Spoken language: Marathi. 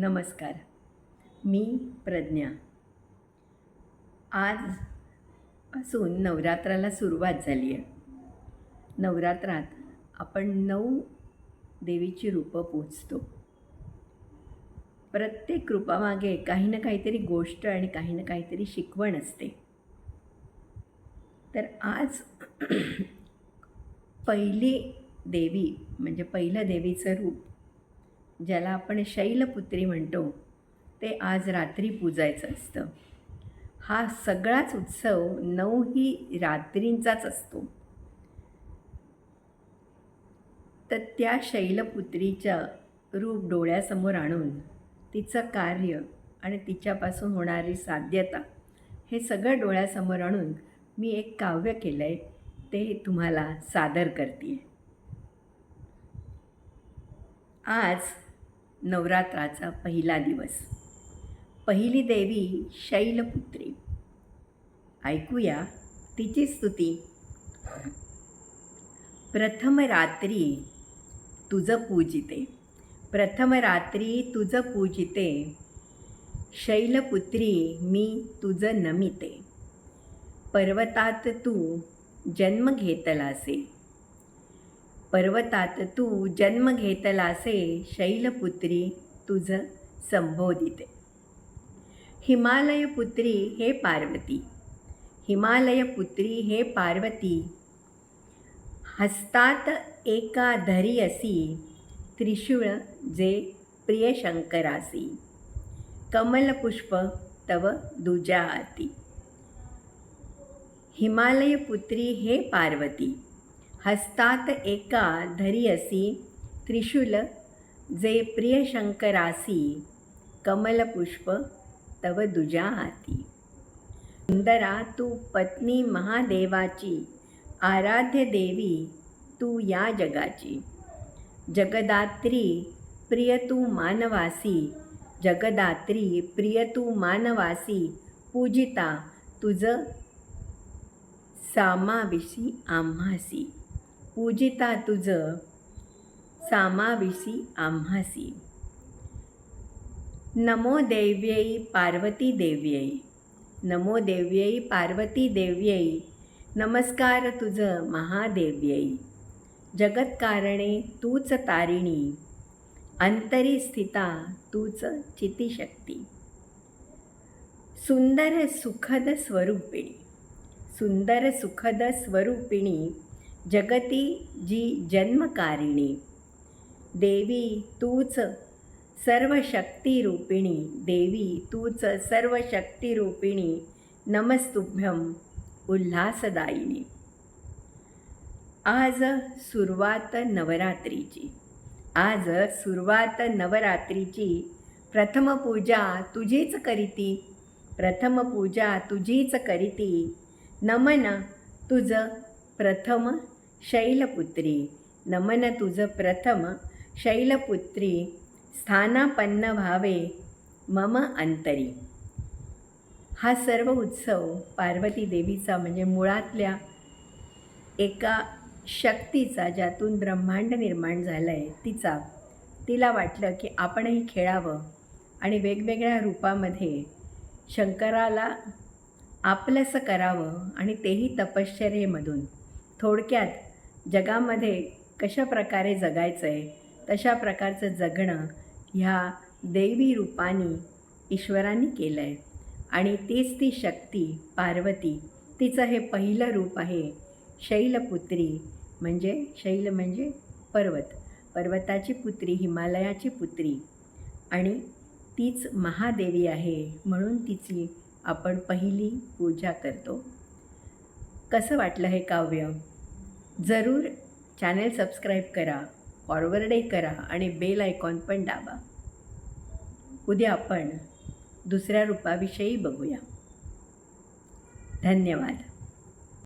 नमस्कार. मी प्रज्ञा. आजपासून नवरात्राला सुरुवात झाली आहे. नवरात्रात आपण नऊ देवीची रूपं पोचतो. प्रत्येक रूपामागे काही ना काहीतरी गोष्ट आणि काही ना काहीतरी शिकवण असते. तर आज पहिली देवी म्हणजे पहिलं देवीचं रूप ज्याला आपण शैलपुत्री म्हणतो ते आज रात्री पूजायचं असतं. हा सगळाच उत्सव नऊही रात्रींचाच असतो. तर त्या शैलपुत्रीच्या रूप डोळ्यासमोर आणून तिचं कार्य आणि तिच्यापासून होणारी साध्यता हे सगळं डोळ्यासमोर आणून मी एक काव्य केलं आहे ते तुम्हाला सादर करते आज नवरात्राचा पहिला दिवस. पहिली देवी शैलपुत्री. ऐकूया तिची स्तुती. प्रथम रात्री तुझं पूजिते. प्रथम रात्री तुझं पूजिते. शैलपुत्री मी तुझं नमिते. पर्वतात तू जन्म घेतलासे. पर्वतात तू जन्म घेतलासे शैलपुत्री तुझं संबोधिते. हिमालयपुत्री हे पार्वती. हिमालयपुत्री हे पार्वती. हस्तात एका धरी असी त्रिशूळ जे प्रियशंकरासी. कमलपुष्प तव दुजा आती हिमालयपुत्री हे पार्वती. हस्तात एका धरी त्रिशूल जे प्रियशंकरासी कमलपुष्प तव दुजा हाती सुंदरा तू पत्नी महादेवाची आराध्य देवी तू या जगाची. जगदात्री प्रिय तू मानवासी जगदात्री प्रिय तू मानवासी पूजिता तुझं सामाविशी आम्हासी. पूजिता तुझं सामाविशी आम्हासी। नमो देव्यै पार्वती देव्यै। नमो देव्यै पार्वती देव्यै। नमस्कार तुझं महादेव्यै। जगत्कारणे तूच तारिणी। अंतरी स्थिता तूच चितिशक्ती। सुंदर सुखद स्वरूपिणी। सुंदर सुखद स्वरूपिणी जगती जी जन्मकारिणी देवी तूच सर्व शक्तिरूपिणी देवी तूच सर्व शक्तिरूपिणी नमस्तुभ्यम उल्हासदायिनी. आज सुरुवात नवरात्रीची. आज सुरुवात नवरात्रीची. प्रथम पूजा तुझीच करीती. प्रथम पूजा तुझीच करीती. नमन तुझं प्रथम शैलपुत्री। नमन तुझं प्रथम शैलपुत्री। स्थानापन्न व्हावे मम अंतरी। हा सर्व उत्सव पार्वती देवीचा म्हणजे मुळातल्या एका शक्तीचा ज्यातून ब्रह्मांड निर्माण झालं आहे तिचा तिला वाटलं की आपणही खेळावं आणि वेगवेगळ्या रूपामध्ये शंकराला आपलंसं करावं आणि तेही तपश्चर्येमधून. थोडक्यात जगामध्ये कशा प्रकारे जगायचं आहे तशा प्रकारचं जगणं ह्या देवी रूपाने ईश्वरांनी केलं आहे आणि तीच ती शक्ती पार्वती तिचं हे पहिलं रूप आहे शैलपुत्री म्हणजे शैल म्हणजे पर्वत. पर्वताची पुत्री हिमालयाची पुत्री. आणि तीच महादेवी आहे म्हणून तिची आपण पहिली पूजा करतो. कसं वाटलं हे काव्य? जरूर चॅनेल सबस्क्राईब करा फॉरवर्डही करा आणि बेल आयकॉन पण दाबा. उद्या आपण दुसऱ्या रूपाविषयी बघूया. धन्यवाद.